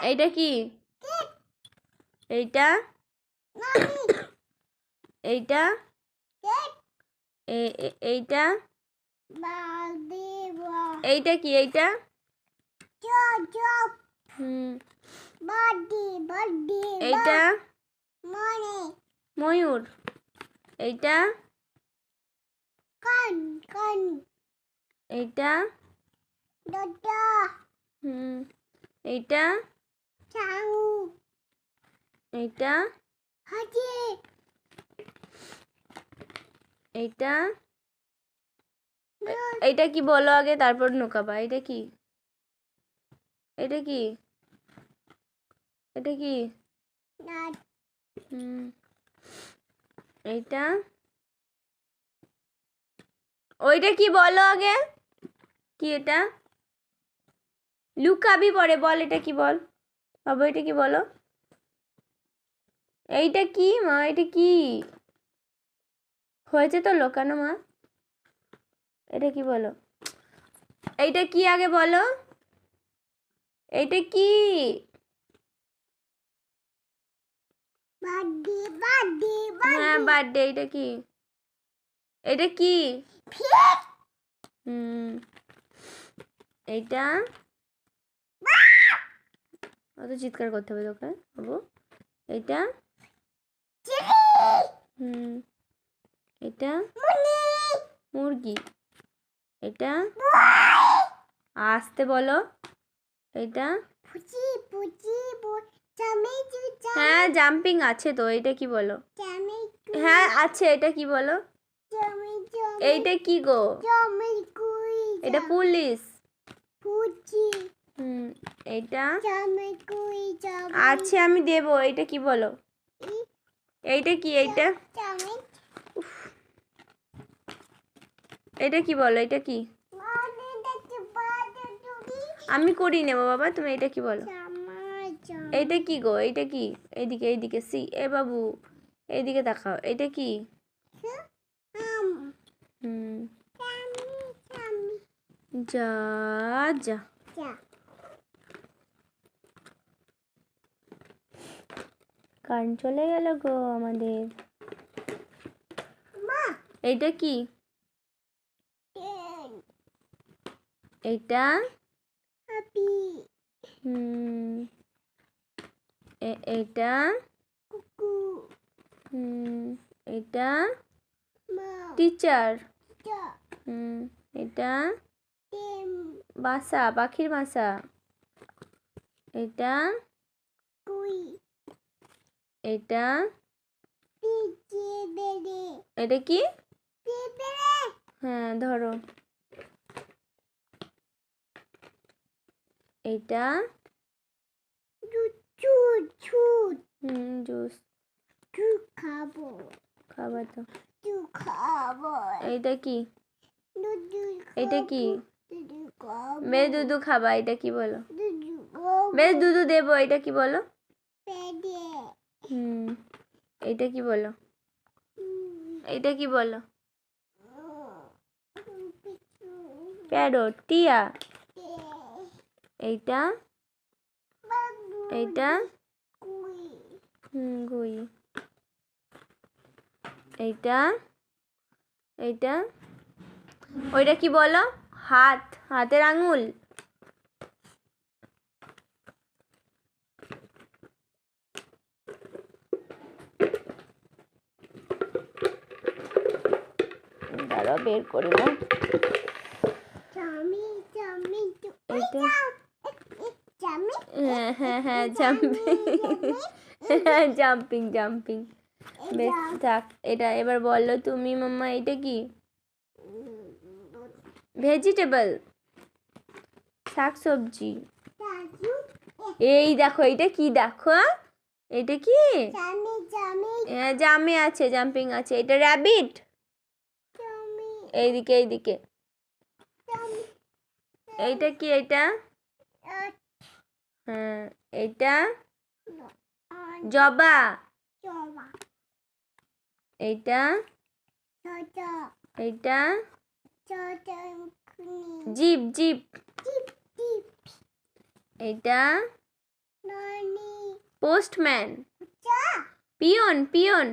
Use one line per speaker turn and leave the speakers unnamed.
এইটা কি? এইটা? এইটা? এইটা? এইটা কি এইটা? এইটা? ময়ূর। এইটা? এইটা? হুম। এইটা? এইটা। এইটা। এ- এইটা কি বলো আগে তারপর নুকাবা। এটা কি? এটা কি? এটা কি? এইটা। ওইটা কি বলো আগে? কি এটা? লুকাবি পরে বল এটা কি বল? বাবা এটা কি বলো? এইটা কি মা? এটা কি? হয়েছে তো লোকানো মা। এটা কি বলো? এইটা কি আগে বলো? এইটা কি? হ্যাঁ বার্থডে এটা কি? এটা কি? হুম। এইটা? অত চিৎকার করতে হবে তোকে বাবু। এটা হুম। এটা মুরগি। এটা আসতে বলো। এটা হ্যাঁ জাম্পিং আছে তো এটা কি বলো? হ্যাঁ আছে এটা কি বলো? এইটা কি গো? এটা পুলিশ। এইটা? আছে আমি দেবো এইটা কি বলো? এইটা কি এইটা? এটা কি বলো এটা কি? আমি করি নেব বাবা তুমি এটা কি বলো? এইটা কি গো এইটা কি? এইদিকে এইদিকে সি এ বাবু এইদিকে দেখাও এটা কি? হুম। যা যা। কারেন্ট চলে গেল গো আমাদের। এইটা কি? এইটা? হুম। এ- এইটা? হুম এটা টিচার। হুম এটা বাসা পাখির বাসা। এটা এটা এটা কি? হ্যাঁ ধরো। এটা হুম জুস।
খাব।
খাবার তো।
খাব।
এইটা কি? এটা কি?
দুধু
দুধু খাবা এটা কি বলো?
দুধু
বেশ দুধু দেবো এটা কি বলো? হুম এটা কি বলো? এটা কি বলো? প্যারট, টিয়া। এইটা? এইটা? হুম, গুই। এইটা? এইটা? ওইটা কি বলো? হাত, হাতের আঙুল। দাঁড়াও বের করে
চামি চামি
এইটা
চামি
হ্যাঁ হ্যাঁ হ্যাঁ জাম্পিং। হ্যাঁ জাম্পিং জাম্পিং। বেশ থাক এটা এবার বলো তুমি মাম্মা এটা কি? ভেজিটেবল। শাক সবজি। এই দেখো এটা কি দেখো এটা কি? হ্যাঁ জামে আছে জাম্পিং আছে। এটা র্যাবিট। এইদিকে এইদিকে। এইটা কি এটা হ্যাঁ এইটা? জবা। এইটা? এইটা? Jeep jeep. এইটা?
ননি
পোস্টম্যান। Peon peon.